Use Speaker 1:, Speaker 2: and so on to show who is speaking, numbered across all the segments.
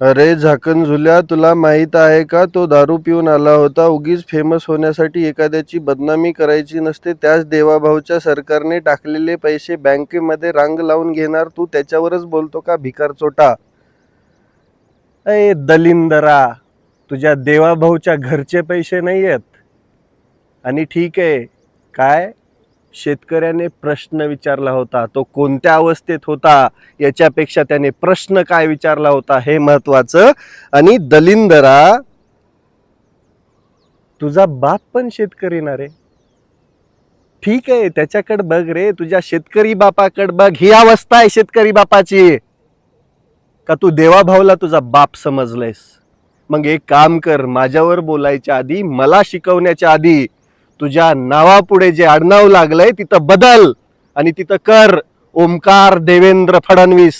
Speaker 1: अरे झाकण झुल्या तुला माहीत आहे का? तो दारू पिऊन आला होता. उगीच फेमस होण्यासाठी एखाद्याची बदनामी करायची नसते. त्याच देवाभाऊच्या सरकारने टाकलेले पैसे बँकेमध्ये रांग लावून घेणार. तू त्याच्यावरच बोलतो का भिकार चोटा? अय दलिंदरा तुझ्या देवाभाऊच्या घरचे पैसे नाही आहेत आणि ठीक आहे. काय? शेतकऱ्याने प्रश्न विचारला होता तो कोणत्या अवस्थेत होता याच्यापेक्षा त्याने प्रश्न काय विचारला होता हे महत्वाचं. आणि दलिंदरा तुझा बाप पण शेतकरी ना रे. ठीक आहे त्याच्याकडे बघ रे तुझ्या शेतकरी बापाकडे बघ ही अवस्था आहे शेतकरी बापाची. का तू देवाभाऊला तुझा बाप समजलायस? मग एक काम कर माझ्यावर बोलायच्या आधी मला शिकवण्याच्या आधी तुझ्या नावापुढे जे आडनाव लागलंय तिथं बदल आणि तिथं कर. ओमकार देवेंद्र फडणवीस.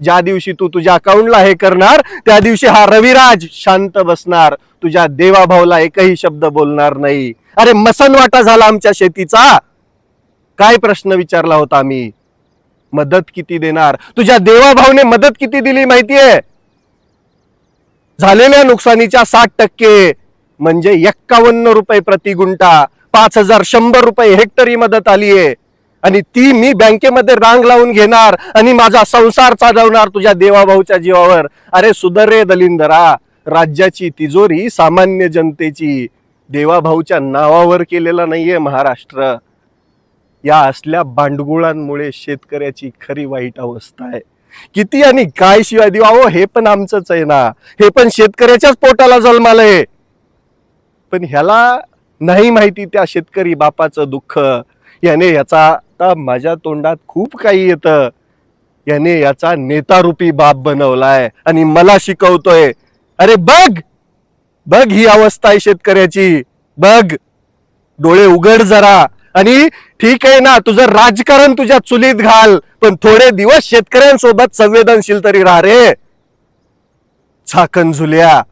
Speaker 1: ज्या दिवशी तू तुझ्या अकाउंटला हे करणार त्या दिवशी हा रविराज शांत बसणार. तुझ्या देवाभाऊला एकही शब्द बोलणार नाही. अरे मसनवाटा झाला आमच्या शेतीचा. काय प्रश्न विचारला होता आम्ही? मदत किती देणार? तुझ्या देवाभाऊने मदत किती दिली माहितीये? झालेल्या नुकसानीच्या साठ टक्के. म्हणजे एक्कावन्न रुपये प्रति गुंठा. पाच हजार शंभर रुपये हेक्टरी मदत आलीये आणि ती मी बँकेमध्ये रांग लावून घेणार आणि माझा संसार चालवणार तुझ्या देवाभाऊच्या जीवावर. अरे सुधर रे दलिंदरा राज्याची तिजोरी सामान्य जनतेची. देवाभाऊच्या नावावर केलेला नाहीये महाराष्ट्र. या असल्या भांडगुळांमुळे शेतकऱ्याची खरी वाईट अवस्था आहे. किती आणि काय शिवाय देऊ? अहो हे पण आमचंच आहे ना. हे पण शेतकऱ्याच्याच पोटाला जन्मालय. पण ह्याला नाही माहिती त्या शेतकरी बापाचं दुःख. याने याचा आता माझ्या तोंडात खूप काही येतं. याने याचा नेतारूपी बाप बनवलाय आणि मला शिकवतोय. अरे बघ! बघ ही अवस्था आहे शेतकऱ्याची. बघ! डोळे उघड जरा. आणि ठीक आहे ना तुझं राजकारण तुझ्या चुलीत घाल पण थोडे दिवस शेतकऱ्यांसोबत संवेदनशील तरी राहा रे. झाकण झुल्या.